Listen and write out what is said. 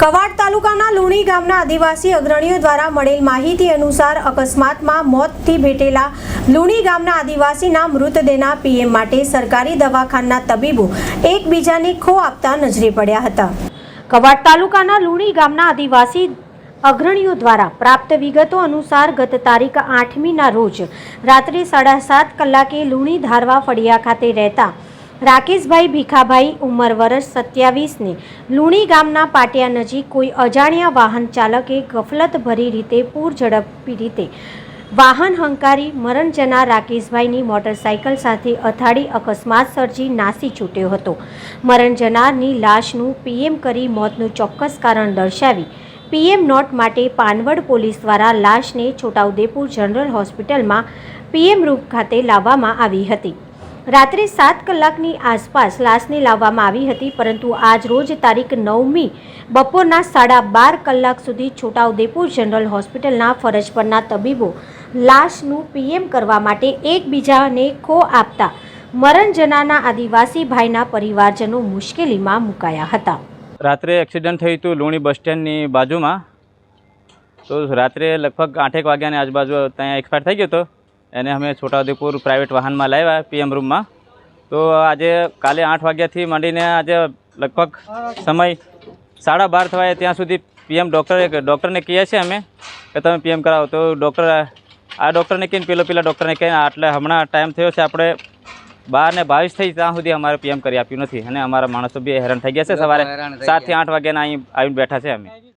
Quad તાલુકાના લુણી ગામના આદિવાસી અગ્રણીઓ દ્વારા મળેલ માહિતી અનુસાર અકસ્માતમાં મોતથી ભેટેલા લુણી ગામના આદિવાસીના મૃતદેહના પીએમ માટે સરકારી દવાખાના તબીબો એકબીજાને ખો આપતા નજરે પડ્યા હતા. કવાડ તાલુકાના લુણી ગામના આદિવાસી અગ્રણીઓ દ્વારા પ્રાપ્ત વિગતો અનુસાર ગત તારીખ આઠમીના રોજ રાત્રે સાડા સાત કલાકે લુણી ધારવા ફળિયા ખાતે રહેતા રાકેશભાઈ ભીખાભાઈ ઉંમર વર્ષ સત્યાવીસને. લુણી ગામના પાટિયા નજીક કોઈ અજાણ્યા વાહન ચાલકે ગફલતભરી રીતે પૂર ઝડપી રીતે વાહન હંકારી મરણ જનાર રાકેશભાઈની મોટરસાયકલ સાથે અથાડી અકસ્માત સર્જી નાસી છૂટ્યો હતો. મરણ જનારની લાશનું પીએમ કરી મોતનું ચોક્કસ કારણ દર્શાવી પીએમ નોટ માટે પાનવડ પોલીસ દ્વારા લાશને છોટાઉદેપુર જનરલ હોસ્પિટલમાં પીએમ રૂપ ખાતે લાવવામાં આવી હતી. રાત્રે સાત કલાકની આસપાસ લાશને લાવવામાં આવી હતી, પરંતુ આજ રોજ તારીખ નવમી બપોરના સાડા બાર કલાક સુધી છોટાઉદેપુર જનરલ હોસ્પિટલના ફરજ પરના તબીબો લાશનું પીએમ કરવા માટે એકબીજાને ખો આપતા મરણ જનારના આદિવાસી ભાઈના પરિવારજનો મુશ્કેલીમાં મુકાયા હતા. રાત્રે એક્સિડન્ટ થયું હતું લુણી બસ સ્ટેન્ડની બાજુમાં. તો રાત્રે લગભગ આઠેક વાગ્યાની આજુબાજુ ત્યાં એક્સપાયર થઈ ગયો હતો. એને અમે છોટાઉદેપુર પ્રાઇવેટ વાહનમાં લાવ્યા પીએમ રૂમમાં તો આજે કાલે આઠ વાગ્યાથી માંડીને આજે લગભગ સમય સાડા બાર થવાય ત્યાં સુધી પીએમ ડૉક્ટરે ડૉક્ટરને કહીએ છીએ અમે કે તમે પીએમ કરાવો. તો ડૉક્ટર આ ડૉક્ટરને કહીને પેલો પેલા ડૉક્ટરને કહીને આટલે હમણાં ટાઈમ થયો છે આપણે બાર ને બાવીસ થઈ ત્યાં સુધી અમારે પીએમ કરી આપ્યું નથી. અને અમારા માણસો બી હેરાન થઈ ગયા છે. સવારે સાતથી આઠ વાગ્યાના અહીં આવીને બેઠા છે અમે.